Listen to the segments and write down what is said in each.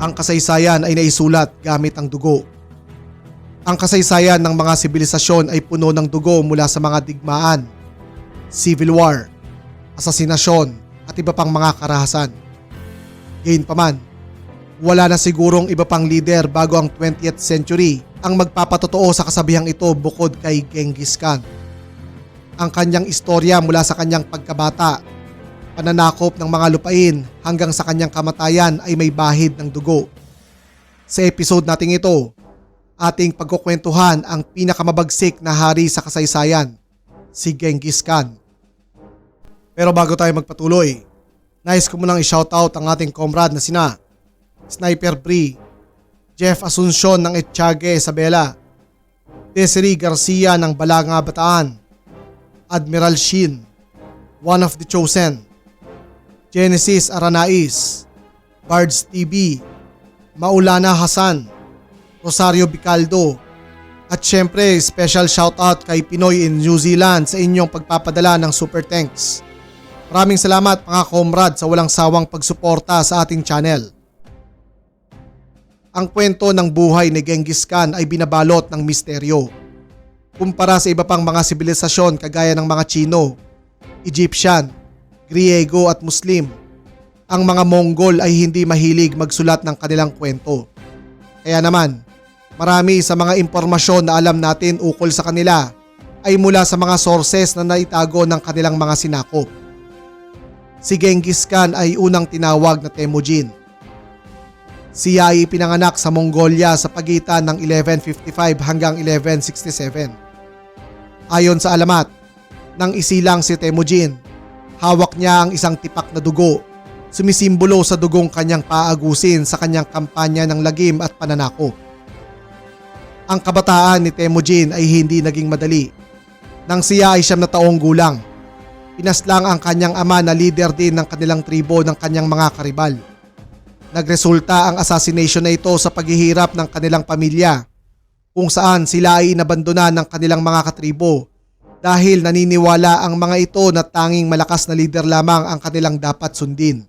Ang kasaysayan ay naisulat gamit ang dugo. Ang kasaysayan ng mga sibilisasyon ay puno ng dugo mula sa mga digmaan, civil war, asasinasyon at iba pang mga karahasan. Gayunpaman, wala na sigurong iba pang leader bago ang 20th century ang magpapatotoo sa kasabihang ito bukod kay Genghis Khan. Ang kanyang istorya mula sa kanyang pagkabata, pananakop ng mga lupain hanggang sa kanyang kamatayan ay may bahid ng dugo. Sa episode nating ito, ating pagkukwentuhan ang pinakamabagsik na hari sa kasaysayan, si Genghis Khan. Pero bago tayo magpatuloy, nais ko munang i-shoutout ang ating comrade na sina Sniper Bree, Jeff Asuncion ng Etchage Isabela, Desiree Garcia ng Balanga Bataan, Admiral Shin, One of the Chosen, Genesis Aranais, Bards TV, Maulana Hasan, Rosario Bicaldo, at syempre special shoutout kay Pinoy in New Zealand sa inyong pagpapadala ng super thanks. Maraming salamat mga comrade sa walang sawang pagsuporta sa ating channel. Ang kwento ng buhay ni Genghis Khan ay binabalot ng misteryo. Kumpara sa iba pang mga sibilisasyon kagaya ng mga Chino, Egyptian, Griego at Muslim, ang mga Mongol ay hindi mahilig magsulat ng kanilang kwento. Kaya naman, marami sa mga impormasyon na alam natin ukol sa kanila ay mula sa mga sources na naitago ng kanilang mga sinakop. Si Genghis Khan ay unang tinawag na Temujin. Siya ay pinanganak sa Mongolia sa pagitan ng 1155 hanggang 1167. Ayon sa alamat, nang isilang si Temujin, hawak niya ang isang tipak na dugo, sumisimbolo sa dugong kanyang paagusin sa kanyang kampanya ng lagim at pananakop. Ang kabataan ni Temujin ay hindi naging madali. Nang siya ay siyam na taong gulang, pinaslang ang kanyang ama na leader din ng kanilang tribo ng kanyang mga karibal. Nagresulta ang assassination na ito sa paghihirap ng kanilang pamilya kung saan sila ay inabandona ng kanilang mga katribo dahil naniniwala ang mga ito na tanging malakas na leader lamang ang kanilang dapat sundin.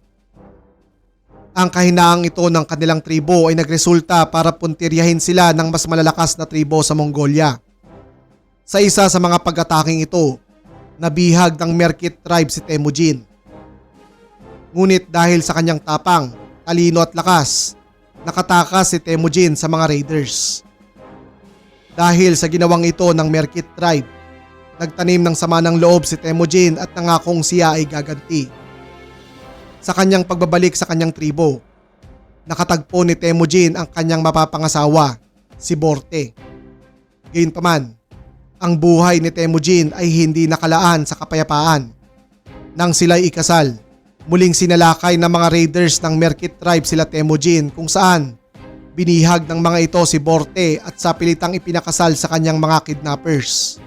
Ang kahinaang ito ng kanilang tribo ay nagresulta para puntiryahin sila ng mas malalakas na tribo sa Mongolia. Sa isa sa mga pag-ataking ito, nabihag ng Merkit tribe si Temujin. Ngunit dahil sa kanyang tapang, talino at lakas, nakatakas si Temujin sa mga raiders. Dahil sa ginawang ito ng Merkit tribe, nagtanim ng sama ng loob si Temujin at nangakong siya ay gaganti. Sa kanyang pagbabalik sa kanyang tribo, nakatagpo ni Temujin ang kanyang mapapangasawa, si Borte. Gayunpaman, ang buhay ni Temujin ay hindi nakalaan sa kapayapaan. Nang sila'y ikasal, muling sinalakay ng mga raiders ng Merkit tribe sila Temujin kung saan binihag ng mga ito si Borte at sa pilitang ipinakasal sa kanyang mga kidnappers.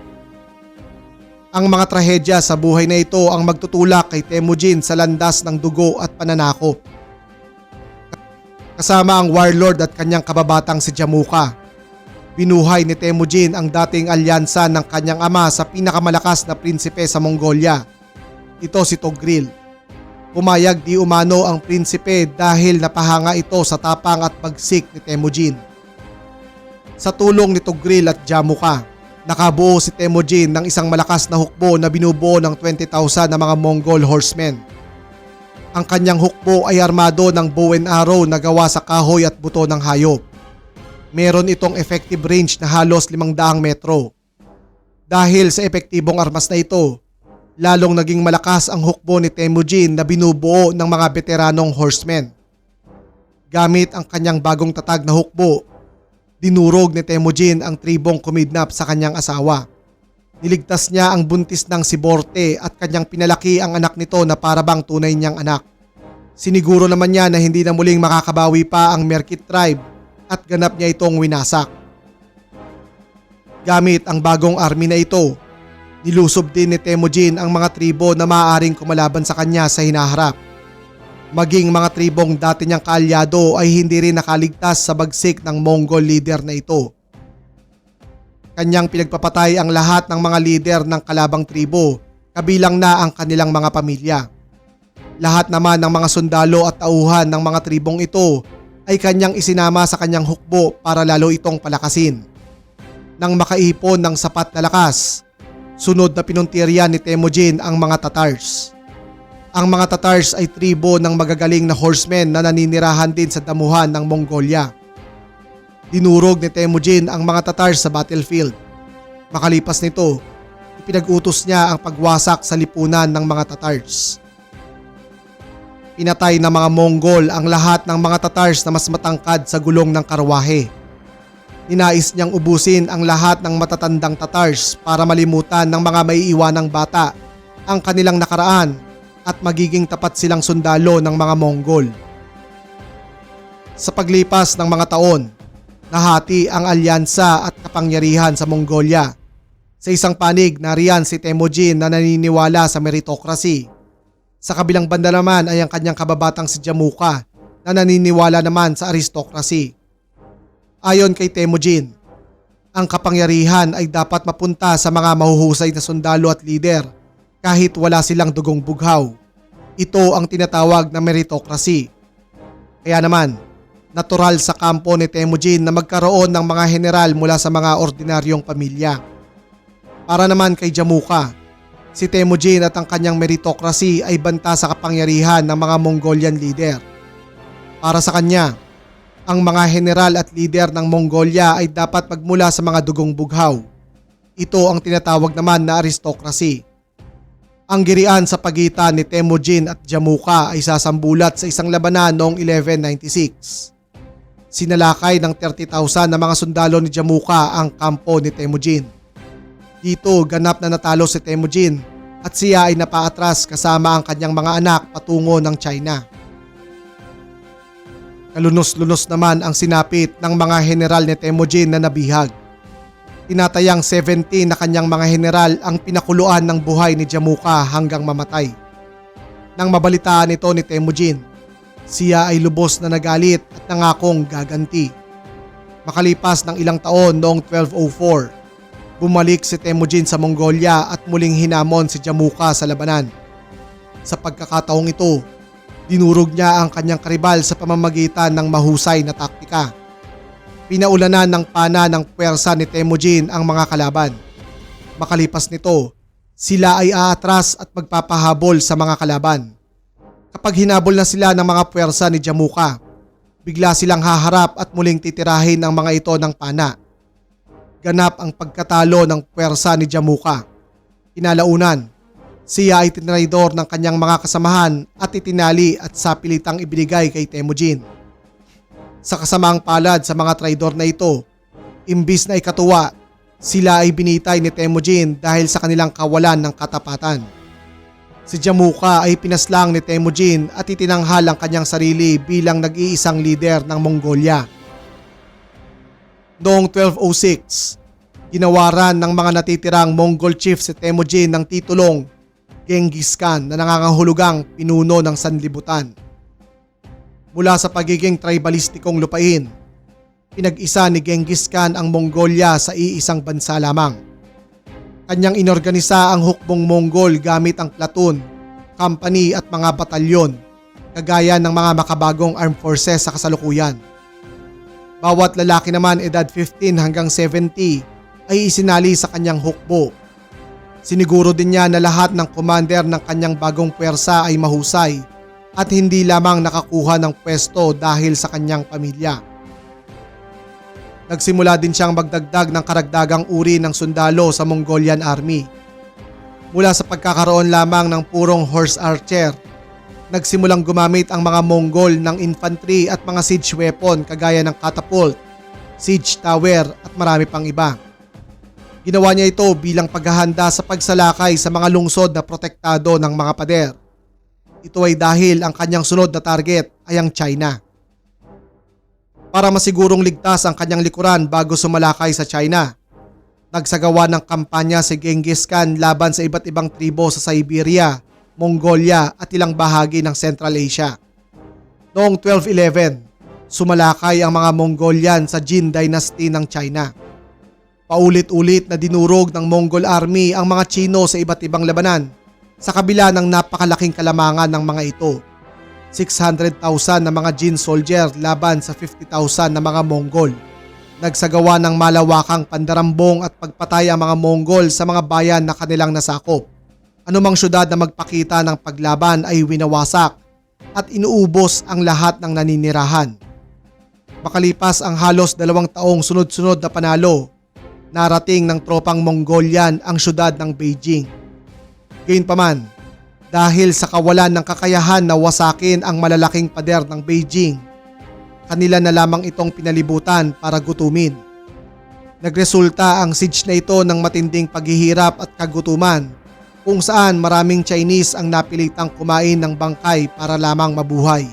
Ang mga trahedya sa buhay na ito ang magtutulak kay Temujin sa landas ng dugo at pananakop. Kasama ang warlord at kanyang kababatang si Jamuka. Binuhay ni Temujin ang dating alyansa ng kanyang ama sa pinakamalakas na prinsipe sa Mongolia. Ito si Togril. Pumayag di umano ang prinsipe dahil napahanga ito sa tapang at pagsik ni Temujin. Sa tulong ni Togril at Jamuka, nakabuo si Temujin ng isang malakas na hukbo na binubuo ng 20,000 na mga Mongol horsemen. Ang kanyang hukbo ay armado ng bow and arrow na gawa sa kahoy at buto ng hayop. Meron itong effective range na halos 500 metro. Dahil sa epektibong armas na ito, lalong naging malakas ang hukbo ni Temujin na binubuo ng mga veteranong horsemen. Gamit ang kanyang bagong tatag na hukbo, dinurog ni Temujin ang tribong kumidnap sa kanyang asawa. Niligtas niya ang buntis ng si Borte at kanyang pinalaki ang anak nito na parabang tunay niyang anak. Siniguro naman niya na hindi na muling makakabawi pa ang Merkit tribe at ganap niya itong winasak. Gamit ang bagong army na ito, nilusob din ni Temujin ang mga tribo na maaaring kumalaban sa kanya sa hinaharap. Maging mga tribong dati niyang kaalyado ay hindi rin nakaligtas sa bagsik ng Mongol leader na ito. Kanyang pinagpapatay ang lahat ng mga leader ng kalabang tribo, kabilang na ang kanilang mga pamilya. Lahat naman ng mga sundalo at tauhan ng mga tribong ito ay kanyang isinama sa kanyang hukbo para lalo itong palakasin. Nang makaipon ng sapat na lakas, sunod na pinuntirya ni Temujin ang mga Tatars. Ang mga Tatars ay tribo ng magagaling na horsemen na naninirahan din sa damuhan ng Mongolia. Dinurog ni Temujin ang mga Tatars sa battlefield. Makalipas nito, ipinag-utos niya ang pagwasak sa lipunan ng mga Tatars. Pinatay ng mga Mongol ang lahat ng mga Tatars na mas matangkad sa gulong ng karwahe. Ninais niyang ubusin ang lahat ng matatandang Tatars para malimutan ng mga maiiwanang bata ang kanilang nakaraan at magiging tapat silang sundalo ng mga Mongol. Sa paglipas ng mga taon, nahati ang alyansa at kapangyarihan sa Mongolia. Sa isang panig, nariyan si Temujin na naniniwala sa meritocracy. Sa kabilang banda naman ay ang kanyang kababatang si Jamuka na naniniwala naman sa aristocracy. Ayon kay Temujin, ang kapangyarihan ay dapat mapunta sa mga mahuhusay na sundalo at lider kahit wala silang dugong bughaw. Ito ang tinatawag na meritocracy. Kaya naman, natural sa kampo ni Temujin na magkaroon ng mga general mula sa mga ordinaryong pamilya. Para naman kay Jamuka, si Temujin at ang kanyang meritocracy ay banta sa kapangyarihan ng mga Mongolian leader. Para sa kanya, ang mga general at leader ng Mongolia ay dapat magmula sa mga dugong bughaw. Ito ang tinatawag naman na aristocracy. Ang girian sa pagitan ni Temujin at Jamuka ay sasambulat sa isang labanan noong 1196. Sinalakay ng 30,000 na mga sundalo ni Jamuka ang kampo ni Temujin. Dito ganap na natalo si Temujin at siya ay napaatras kasama ang kanyang mga anak patungo ng China. Kalunos-lunos naman ang sinapit ng mga general ni Temujin na nabihag. Tinatayang 70 na kanyang mga general ang pinakuluan ng buhay ni Jamuka hanggang mamatay. Nang mabalitaan ito ni Temujin, siya ay lubos na nagalit at nangakong gaganti. Makalipas ng ilang taon noong 1204, bumalik si Temujin sa Mongolia at muling hinamon si Jamuka sa labanan. Sa pagkakataong ito, dinurog niya ang kanyang karibal sa pamamagitan ng mahusay na taktika. Pinaulanan ng pana ng puwersa ni Temujin ang mga kalaban. Makalipas nito, sila ay aatras at magpapahabol sa mga kalaban. Kapag hinabol na sila ng mga puwersa ni Jamuka, bigla silang haharap at muling titirahin ang mga ito ng pana. Ganap ang pagkatalo ng puwersa ni Jamuka. Kinalaunan, siya ay tinraidor ng kanyang mga kasamahan at itinali at sapilitang ibinigay kay Temujin. Sa kasamaang palad sa mga traidor na ito, imbis na ikatuwa, sila ay binitay ni Temujin dahil sa kanilang kawalan ng katapatan. Si Jamuka ay pinaslang ni Temujin at itinanghal ang kanyang sarili bilang nag-iisang lider ng Mongolia. Noong 1206, ginawaran ng mga natitirang Mongol chief si Temujin ng titulong Genghis Khan na nangangahulugang pinuno ng sanlibutan. Mula sa pagiging tribalistikong lupain, pinag-isa ni Genghis Khan ang Mongolia sa iisang bansa lamang. Kanyang inorganisa ang hukbong Mongol gamit ang platoon, company at mga batalyon, kagaya ng mga makabagong armed forces sa kasalukuyan. Bawat lalaki naman edad 15 hanggang 70 ay isinali sa kanyang hukbo. Siniguro din niya na lahat ng commander ng kanyang bagong pwersa ay mahusay at hindi lamang nakakuha ng pwesto dahil sa kanyang pamilya. Nagsimula din siyang magdagdag ng karagdagang uri ng sundalo sa Mongolian Army. Mula sa pagkakaroon lamang ng purong horse archer, nagsimulang gumamit ang mga Mongol ng infantry at mga siege weapon kagaya ng catapult, siege tower at marami pang iba. Ginawa niya ito bilang paghahanda sa pagsalakay sa mga lungsod na protektado ng mga pader. Ito ay dahil ang kanyang sunod na target ay ang China. Para masigurong ligtas ang kanyang likuran bago sumalakay sa China, nagsagawa ng kampanya si Genghis Khan laban sa iba't ibang tribo sa Siberia, Mongolia at ilang bahagi ng Central Asia. Noong 1211, sumalakay ang mga Mongolian sa Jin Dynasty ng China. Paulit-ulit na dinurog ng Mongol Army ang mga Chino sa iba't ibang labanan sa kabila ng napakalaking kalamangan ng mga ito. 600,000 na mga Jin soldier laban sa 50,000 na mga Mongol. Nagsagawa ng malawakang pandarambong at pagpatay ang mga Mongol sa mga bayan na kanilang nasakop. Anumang syudad na magpakita ng paglaban ay winawasak at inuubos ang lahat ng naninirahan. Makalipas ang halos dalawang taong sunod-sunod na panalo, narating ng tropang Mongolian ang syudad ng Beijing. Gayunpaman, dahil sa kawalan ng kakayahan na wasakin ang malalaking pader ng Beijing, kanila na lamang itong pinalibutan para gutumin. Nagresulta ang siege na ito ng matinding paghihirap at kagutuman kung saan maraming Chinese ang napilitang kumain ng bangkay para lamang mabuhay.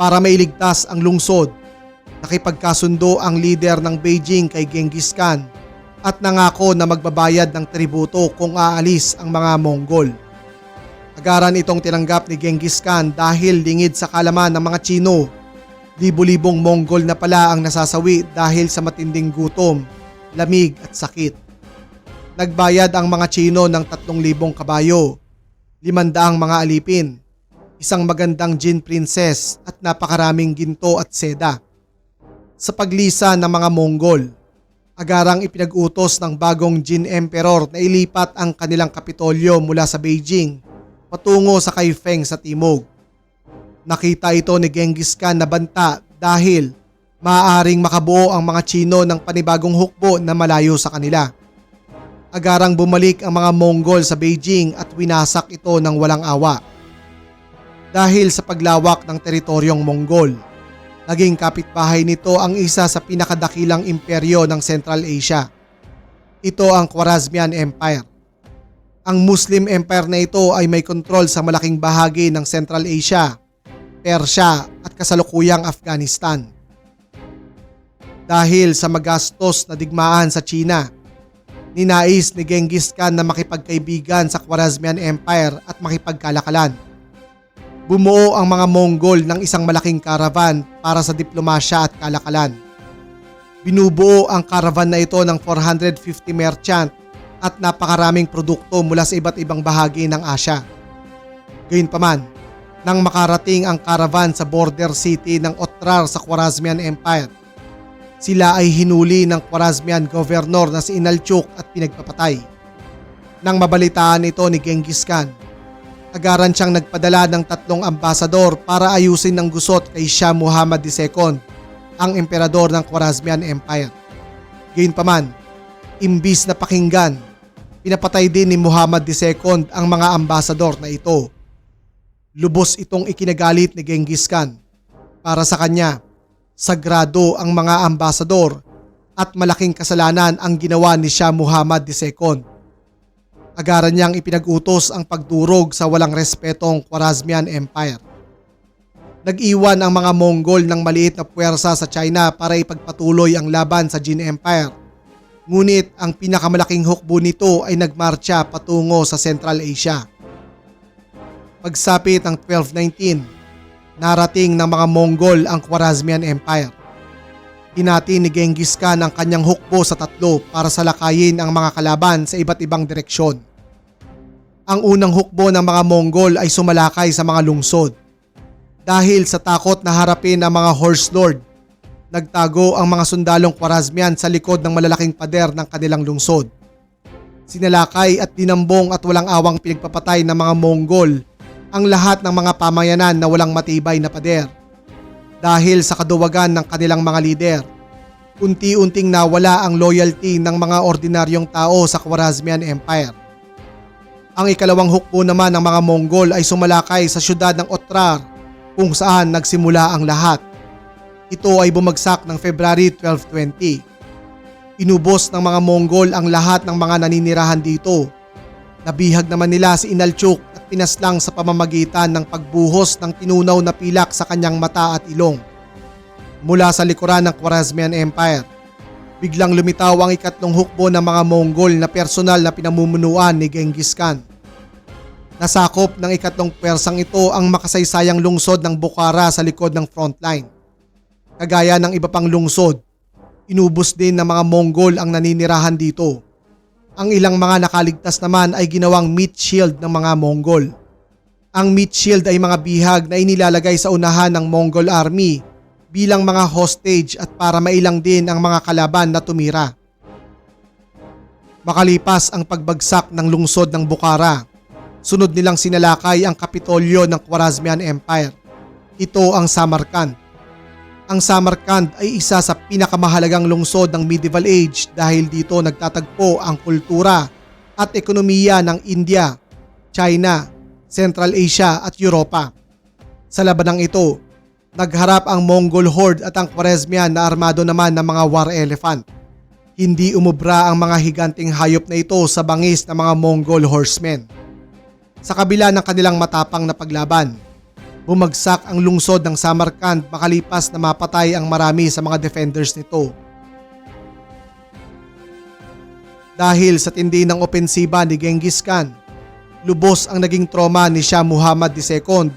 Para mailigtas ang lungsod, nakipagkasundo ang leader ng Beijing kay Genghis Khan at nangako na magbabayad ng tributo kung aalis ang mga Mongol. Agaran itong tinanggap ni Genghis Khan dahil lingid sa kalaman ng mga Chino. Libo-libong Mongol na pala ang nasasawi dahil sa matinding gutom, lamig at sakit. Nagbayad ang mga Chino ng 3,000 kabayo, 500 mga alipin, isang magandang Jin princess at napakaraming ginto at seda. Sa paglisa ng mga Mongol, agarang ipinag-utos ng bagong Jin Emperor na ilipat ang kanilang kapitolyo mula sa Beijing patungo sa Kaifeng sa Timog. Nakita ito ni Genghis Khan na banta dahil maaaring makabuo ang mga Chino ng panibagong hukbo na malayo sa kanila. Agarang bumalik ang mga Mongol sa Beijing at winasak ito ng walang awa. Dahil sa paglawak ng teritoryong Mongol, naging kapitbahay nito ang isa sa pinakadakilang imperyo ng Central Asia. Ito ang Khwarezmian Empire. Ang Muslim Empire na ito ay may kontrol sa malaking bahagi ng Central Asia, Persia at kasalukuyang Afghanistan. Dahil sa magastos na digmaan sa China, ninais ni Genghis Khan na makipagkaibigan sa Khwarezmian Empire at makipagkalakalan. Bumuo ang mga Mongol ng isang malaking karavan para sa diplomasya at kalakalan. Binubuo ang karavan na ito ng 450 merchant at napakaraming produkto mula sa iba't ibang bahagi ng Asya. Gayunpaman, nang makarating ang karavan sa border city ng Otrar sa Khwarezmian Empire, sila ay hinuli ng Khwarezmian governor na si Inalchuk at pinagpapatay. Nang mabalitaan ito ni Genghis Khan, agaran siyang nagpadala ng tatlong ambasador para ayusin ng gusot kay Shah Muhammad II, ang emperador ng Khwarezmian Empire. Gayunpaman, imbis na pakinggan, pinapatay din ni Muhammad II ang mga ambasador na ito. Lubos itong ikinagalit ni Genghis Khan. Para sa kanya, sagrado ang mga ambasador at malaking kasalanan ang ginawa ni Shah Muhammad II. Agaran niyang ipinag-utos ang pagdurog sa walang respetong Khwarezmian Empire. Nag-iwan ang mga Mongol ng maliit na puwersa sa China para ipagpatuloy ang laban sa Jin Empire. Ngunit ang pinakamalaking hukbo nito ay nagmarcha patungo sa Central Asia. Pagsapit ng 1219, narating ng mga Mongol ang Khwarezmian Empire. Hinati ni Genghis Khan ang kanyang hukbo sa tatlo para salakayin ang mga kalaban sa iba't ibang direksyon. Ang unang hukbo ng mga Mongol ay sumalakay sa mga lungsod. Dahil sa takot na harapin ang mga Horse Lord, nagtago ang mga sundalong Khwarezmian sa likod ng malalaking pader ng kanilang lungsod. Sinalakay at dinambong at walang awang pinagpapatay ng mga Mongol ang lahat ng mga pamayanan na walang matibay na pader. Dahil sa kaduwagan ng kanilang mga lider, unti-unting nawala ang loyalty ng mga ordinaryong tao sa Khwarezmian Empire. Ang ikalawang hukbo naman ng mga Mongol ay sumalakay sa syudad ng Otrar kung saan nagsimula ang lahat. Ito ay bumagsak ng February 1220. Inubos ng mga Mongol ang lahat ng mga naninirahan dito. Nabihag naman nila si Inalchuk pinaslang sa pamamagitan ng pagbuhos ng tinunaw na pilak sa kanyang mata at ilong. Mula sa likuran ng Khwarezmian Empire, biglang lumitaw ang ikatlong hukbo ng mga Mongol na personal na pinamumunuan ni Genghis Khan. Nasakop ng ikatlong pwersang ito ang makasaysayang lungsod ng Bukhara sa likod ng frontline. Kagaya ng iba pang lungsod, inubos din ng mga Mongol ang naninirahan dito. Ang ilang mga nakaligtas naman ay ginawang meat shield ng mga Mongol. Ang meat shield ay mga bihag na inilalagay sa unahan ng Mongol army bilang mga hostage at para mailang din ang mga kalaban na tumira. Makalipas ang pagbagsak ng lungsod ng Bukhara, sunod nilang sinalakay ang kapitolyo ng Khwarezmian Empire. Ito ang Samarkand. Ang Samarkand ay isa sa pinakamahalagang lungsod ng medieval age dahil dito nagtatagpo ang kultura at ekonomiya ng India, China, Central Asia at Europa. Sa labanang ito, nagharap ang Mongol horde at ang Khwarezmian na armado naman ng mga war elephant. Hindi umubra ang mga higanting hayop na ito sa bangis ng mga Mongol horsemen. Sa kabila ng kanilang matapang na paglaban, bumagsak ang lungsod ng Samarkand makalipas na mapatay ang marami sa mga defenders nito. Dahil sa tindi ng opensiba ni Genghis Khan, lubos ang naging trauma ni Shah Muhammad II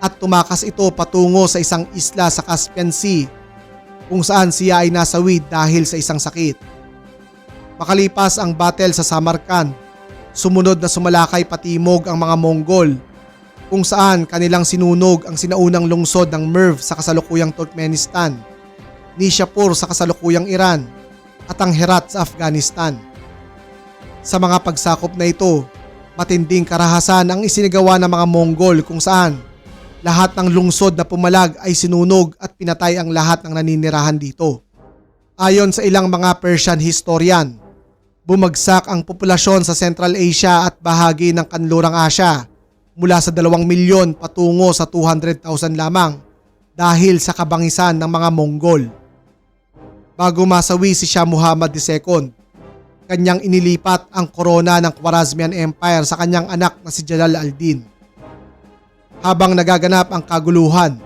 at tumakas ito patungo sa isang isla sa Caspian Sea kung saan siya ay nasawid dahil sa isang sakit. Makalipas ang battle sa Samarkand, sumunod na sumalakay patimog ang mga Mongol kung saan kanilang sinunog ang sinaunang lungsod ng Merv sa kasalukuyang Turkmenistan, Nishapur sa kasalukuyang Iran at ang Herat sa Afghanistan. Sa mga pagsakop na ito, matinding karahasan ang isinagawa ng mga Mongol kung saan lahat ng lungsod na pumalag ay sinunog at pinatay ang lahat ng naninirahan dito. Ayon sa ilang mga Persian historian, bumagsak ang populasyon sa Central Asia at bahagi ng Kanlurang Asya mula sa 2 milyon patungo sa 200,000 lamang dahil sa kabangisan ng mga Mongol. Bago masawi si Shah Muhammad II, kanyang inilipat ang korona ng Khwarezmian Empire sa kanyang anak na si Jalal al-Din. Habang nagaganap ang kaguluhan,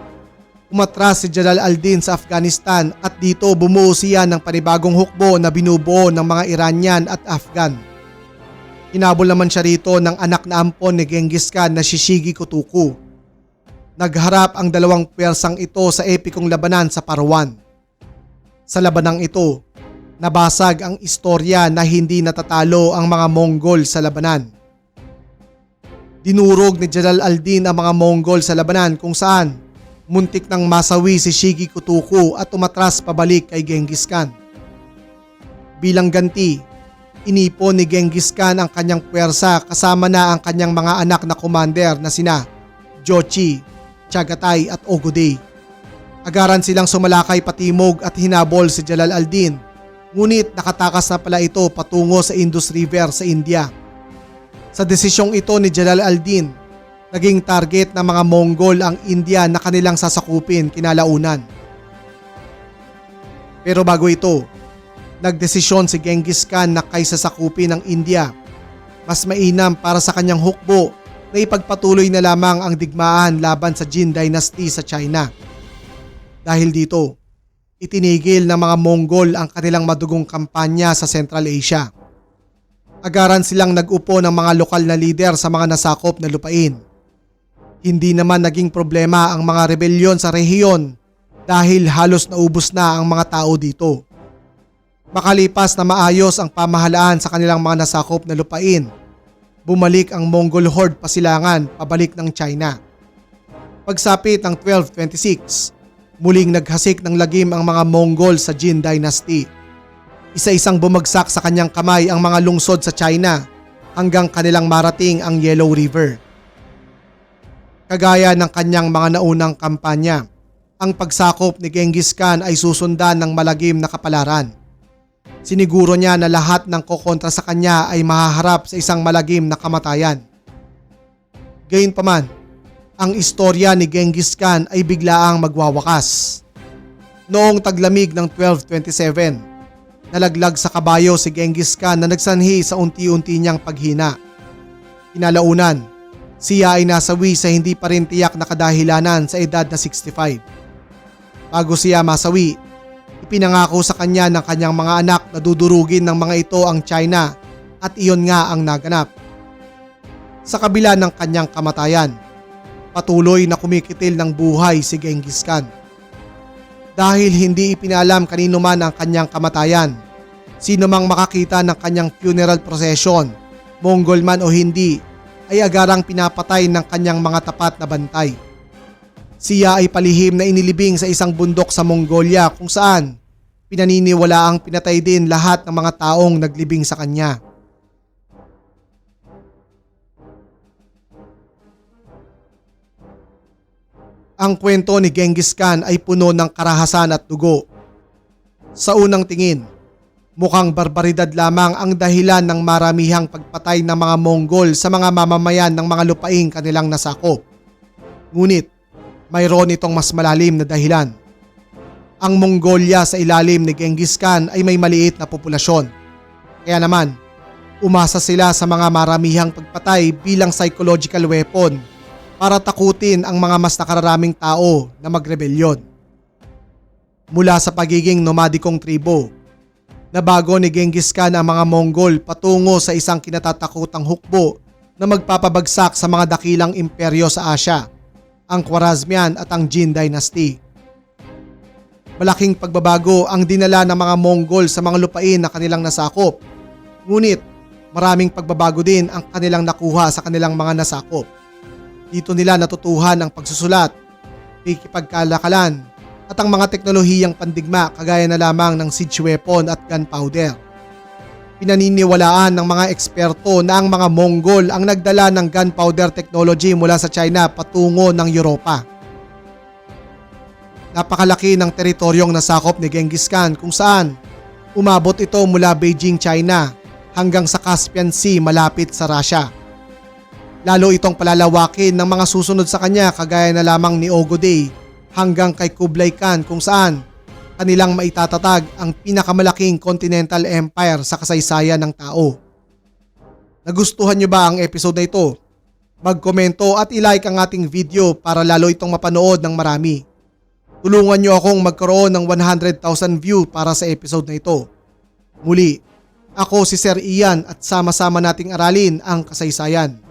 umatras si Jalal al-Din sa Afghanistan at dito bumuo siya ng panibagong hukbo na binubuo ng mga Iranian at Afghan. Hinabol naman siya rito ng anak na ampon ni Genghis Khan na Shishigi Kutuku. Nagharap ang dalawang pwersang ito sa epikong labanan sa Parwan. Sa labanang ito, nabasag ang istorya na hindi natatalo ang mga Mongol sa labanan. Dinurog ni Jalal al-Din ang mga Mongol sa labanan kung saan muntik nang masawi si Shigi Kutuku at umatras pabalik kay Genghis Khan. Bilang ganti, inipon ni Genghis Khan ang kanyang puwersa kasama na ang kanyang mga anak na commander na sina Jochi, Chagatai at Ogodei. Agaran silang sumalakay patimog at hinabol si Jalal al-Din ngunit nakatakas na pala ito patungo sa Indus River sa India. Sa desisyong ito ni Jalal al-Din, naging target ng mga Mongol ang India na kanilang sasakupin kinalaunan. Pero bago ito, nagdesisyon si Genghis Khan na kaysa sakupin ang India, mas mainam para sa kanyang hukbo na ipagpatuloy na lamang ang digmaan laban sa Jin Dynasty sa China. Dahil dito, itinigil ng mga Mongol ang kanilang madugong kampanya sa Central Asia. Agaran silang nag-upo ng mga lokal na lider sa mga nasakop na lupain. Hindi naman naging problema ang mga rebelyon sa rehiyon dahil halos naubos na ang mga tao dito. Makalipas na maayos ang pamahalaan sa kanilang mga nasakop na lupain, bumalik ang Mongol horde pasilangan pabalik ng China. Pagsapit ng 1226, muling naghasik ng lagim ang mga Mongol sa Jin Dynasty. Isa-isang bumagsak sa kanyang kamay ang mga lungsod sa China hanggang kanilang marating ang Yellow River. Kagaya ng kanyang mga naunang kampanya, ang pagsakop ni Genghis Khan ay susundan ng malagim na kapalaran. Siniguro niya na lahat ng kokontra sa kanya ay mahaharap sa isang malagim na kamatayan. Gayunpaman, ang istorya ni Genghis Khan ay biglaang magwawakas. Noong taglamig ng 1227, nalaglag sa kabayo si Genghis Khan na nagsanhi sa unti-unti niyang paghina. Kinalaunan, siya ay nasawi sa hindi pa rin tiyak na kadahilanan sa edad na 65. Bago siya masawi, ipinangako sa kanya ng kanyang mga anak na dudurugin ng mga ito ang China at iyon nga ang naganap. Sa kabila ng kanyang kamatayan, patuloy na kumikitil ng buhay si Genghis Khan. Dahil hindi ipinalam kanino man ang kanyang kamatayan, sino mang makakita ng kanyang funeral procession, Mongol man o hindi, ay agarang pinapatay ng kanyang mga tapat na bantay. Siya ay palihim na inilibing sa isang bundok sa Mongolia kung saan pinaniniwala ang pinatay din lahat ng mga taong naglibing sa kanya. Ang kwento ni Genghis Khan ay puno ng karahasan at dugo. Sa unang tingin, mukhang barbaridad lamang ang dahilan ng maramihang pagpatay ng mga Mongol sa mga mamamayan ng mga lupaing kanilang nasakop. Ngunit, mayroon itong mas malalim na dahilan. Ang Mongolia sa ilalim ni Genghis Khan ay may maliit na populasyon. Kaya naman, umasa sila sa mga maramihang pagpatay bilang psychological weapon para takutin ang mga mas nakararaming tao na magrebelyon. Mula sa pagiging nomadikong tribo, nabago ni Genghis Khan ang mga Mongol patungo sa isang kinatatakutang hukbo na magpapabagsak sa mga dakilang imperyo sa Asya, ang Khwarezmian at ang Jin Dynasty. Malaking pagbabago ang dinala ng mga Mongol sa mga lupain na kanilang nasakop. Ngunit maraming pagbabago din ang kanilang nakuha sa kanilang mga nasakop. Dito nila natutuhan ang pagsusulat, pikipagkalakalan, at ang mga teknolohiyang pandigma kagaya na lamang ng siege weapon at gunpowder. Pinaniniwalaan ng mga eksperto na ang mga Mongol ang nagdala ng gunpowder technology mula sa China patungo ng Europa. Napakalaki ng teritoryong nasakop ni Genghis Khan kung saan umabot ito mula Beijing, China hanggang sa Caspian Sea malapit sa Russia. Lalo itong palalawakin ng mga susunod sa kanya kagaya na lamang ni Ogoday hanggang kay Kublai Khan kung saan kanilang maitatatag ang pinakamalaking continental empire sa kasaysayan ng tao. Nagustuhan nyo ba ang episode na ito? Magkomento at ilike ang ating video para lalo itong mapanood ng marami. Tulungan nyo akong magkaroon ng 100,000 view para sa episode na ito. Muli, ako si Sir Ian at sama-sama nating aralin ang kasaysayan.